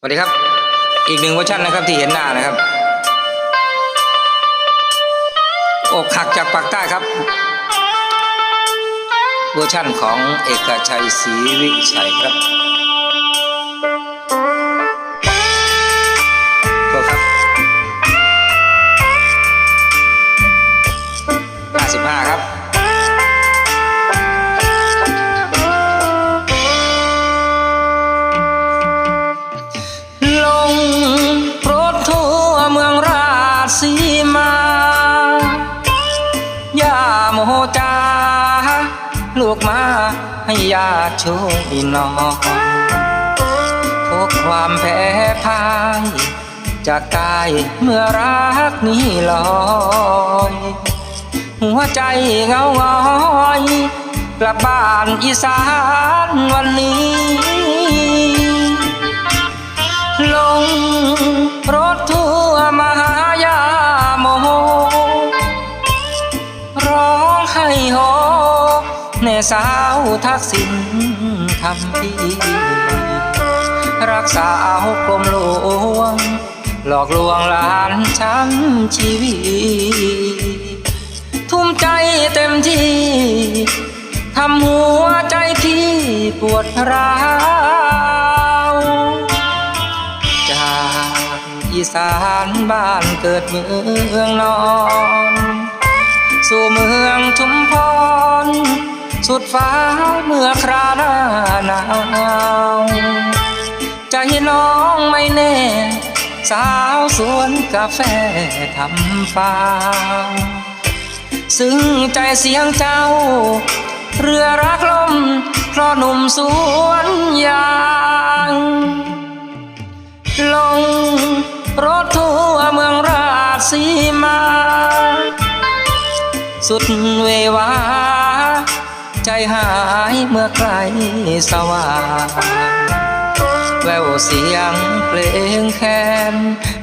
สวัสดีครับ อีกหนึ่งเวอร์ชันนะครับที่เห็นหน้านะครับอกหักจากปากใต้ครับ เวอร์ชันของเอกชัยศรีวิชัยครับโทษครับ55ครับ ให้ญาติช่วยหนอยทุกความแพ้พ่ายจากกายเมื่อรักนี้ลอยหัวใจเงางอยกลับบ้านอีสานวันนี้ ลงรถทั่วมาหายาโมร้องให้โฮแน่สา ทักษิณทำดีรักษาเอากลมหลวง หลอกลวงหลานฉันชีวิต ทุ่มใจเต็มที่ทำหัวใจพี่ปวดร้าวจากอีสานบ้านเกิดเมืองนอน สู่เมืองชุมพร สุดฟ้าเมื่อคราหน้าหนาวใจน้องไม่แน่ สาวสวนกาแฟทำฟางซึ่งใจเสียงเจ้า เรือรักลมเพราะหนุ่มสวนยางลงรถทัวเมืองราชสีมา สุดเววา ใจหายเมื่อใกลสว่างแววเสียงเพลงแคน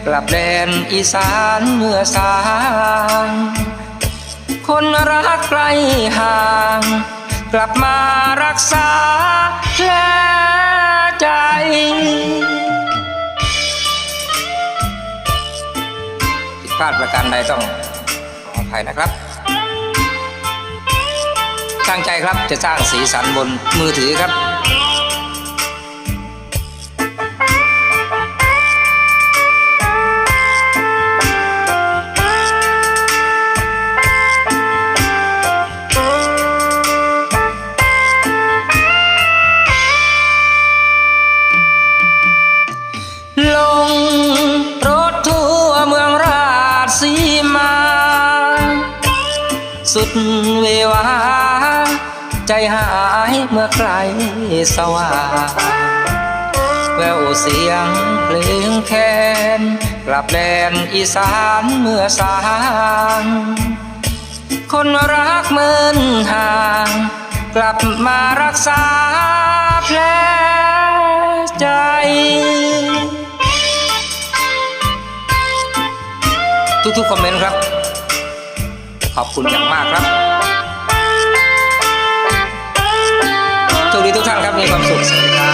กลับแดนอีสานเมื่อสางคนรักไกลห่าง กลับมารักษาแผลใจผิดพลาดประการใดต้องขออภัยนะครับ ตั้งใจครับจะสร้างสีสันบนมือถือครับลงรถทั่วเมืองราชสีมา สุดเววา ใจหายเมื่อไกลสว่างแววเสียงเพลงแคนกลับแดนอีสานเมื่อสางคนรักเหมือนห่าง กลับมารักษาแผลใจทุกๆคอมเมนต์ครับ ขอบคุณอย่างมากครับ ความสุขสวัสดีครับ